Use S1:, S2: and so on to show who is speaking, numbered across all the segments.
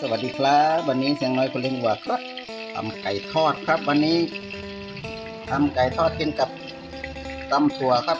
S1: สวัสดีครับ วันนี้เสียงน้อยคนเลี้ยงวัวครับทำไก่ทอดครับ วันนี้ทำไก่ทอดกินกับตำถั่วครับ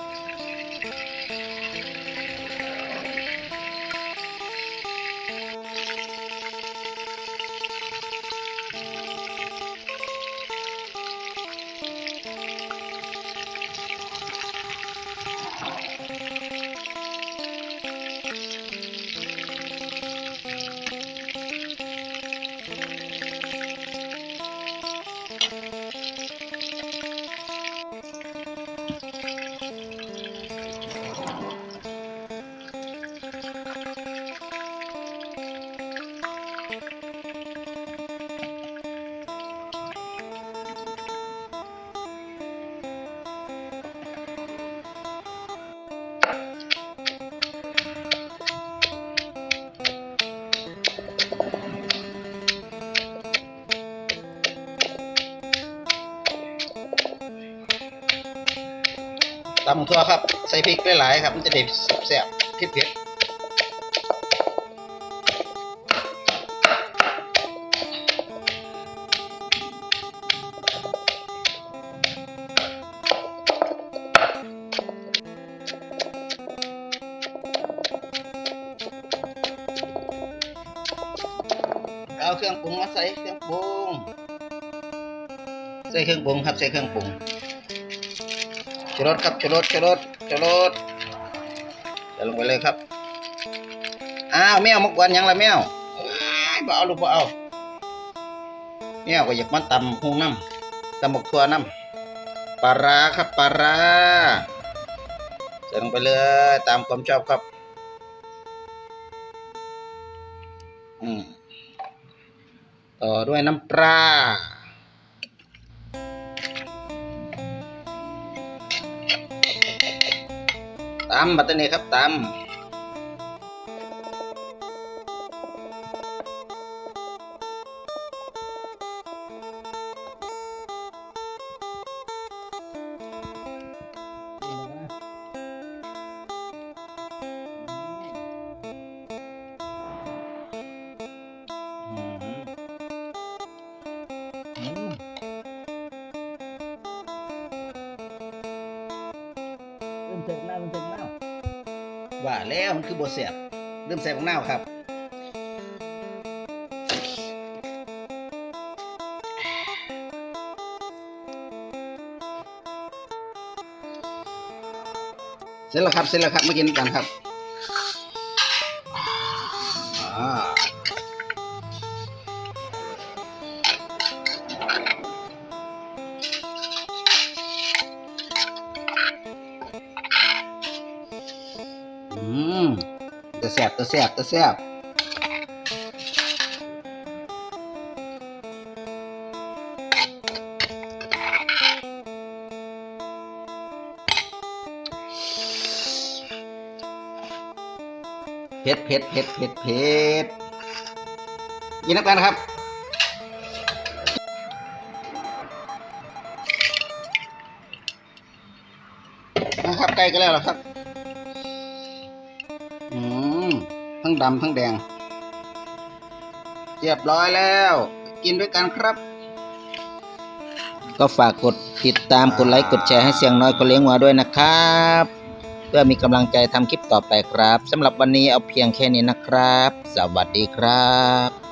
S1: ตำถั่วครับ ใส่พริกหลายๆครับ มันจะได้แซ่บเผ็ดเอาเครื่องปรุงมาใส่เครื่องปรุงใส่เครื่องปรุงครับใส่เครื่องปรุง ชูรสครับชูรสชูรสชูรสใส่ลงไปเลยครับ อ้าวแมวมากวนยังละแมวอ้ายบ่เอาลูกบ่เอาแมวก็อยากมาตำหุงน้ำตำบกทัวน้ำปลาร้าครับปลาร้าใส่ลงไปเลยตามความชอบครับ อืมต่อด้วยน้ำปลา ตำบัตเตอร์เนี่ครับตำ เริ่มเสร็จแล้วเริ่มเสร็จแล้วว่าแล้วมันคือบัวเสียบเริ่มใส่บังนาวครับเสร็จแล้วครับเสร็จแล้วครับมากินกันครับอ่า ตะแสบตะแสบตะแสบเผ็ดเผ็ดเผ็ดเผ็ดเผ็ดกินน้ำกันครับนะครับใกล้กันแล้วครับ อืม ทั้งดำทั้งแดง เรียบร้อยแล้ว กินด้วยกันครับ ก็ฝากกดติดตามกดไลค์กดแชร์ให้เสียงน้อยก็เลี้ยงวัวด้วยนะครับ เพื่อมีกำลังใจทำคลิปต่อไปครับสำหรับวันนี้เอาเพียงแค่นี้นะครับ สวัสดีครับ